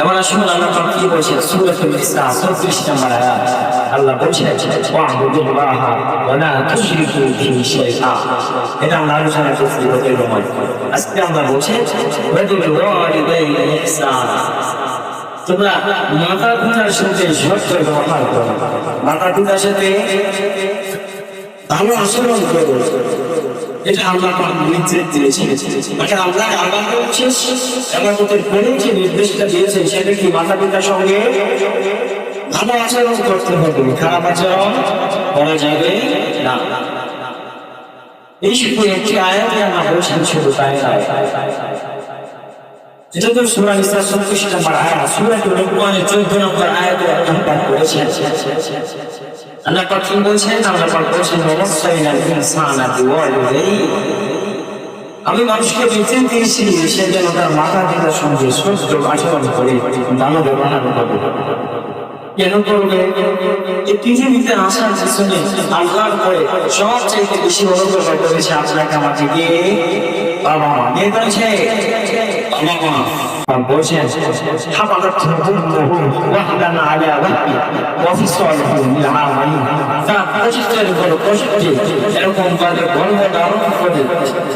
এবার আসুন আল্লাহ পাক কি বলছেন? সূরাতুল ইসরা 34 নম্বর আয়াত। আল্লাহ বলছেন, ওয়া'বুদুল্লাহা ওয়া লা তুশরিকু বিহি শাইআ। এটা আমরা আলোচনা করছি গত সময়। আজকে আমরা বলছি ওয়াবিল ওয়ালিদাইনি ইহসানা। তোমরা মাতা পিতার সাথে সত্য ব্যবহার করো। মাতা পিতার সাথে ভালো আচরণ করো। এটা আল্লাহ পাক নির্দেশ দিয়েছেন। মানে আল্লাহ আল্লাহ হচ্ছে এবাদতের পরে যে নির্দেশটা দিয়েছেন, সেটা কি মাতা পিতার সঙ্গে? ভালো আচরণ করতে হবে, খারাপ আচরণ করা যাবে না। এই শুধু একটি আয়াতে আমরা বলছেন, শুধু তাই তো সূরা নিসা 34 নম্বর আয়াত সূরা লুকমানের 14 নম্বর আয়াতে আল্লাহ পাক বলেছেন আল্লাহ কি বলছেন? আল্লাহ পাক বলছেন ওয়াসাইনাল ইনসানা আমি মানুষকে বেঁচে দিয়েছি সে যেন তার মাতা পিতার সঙ্গে সুস্থ আচরণ করে, দানব বানানো করবে কেন করবে এই পৃথিবীতে আসার পিছনে আল্লাহর পরে সবচাইতে বেশি অনুগ্রহ করেছে আপনাকে আমাকে কে বাবা মা কে করেছে বাবা মা বলছেন حفظت وحدا على وحدي وفي الصالحين من العالمين তা পঁচিশটার উপর পঁয়ষট্টি এরকম তাদের গর্ব ধারণ করে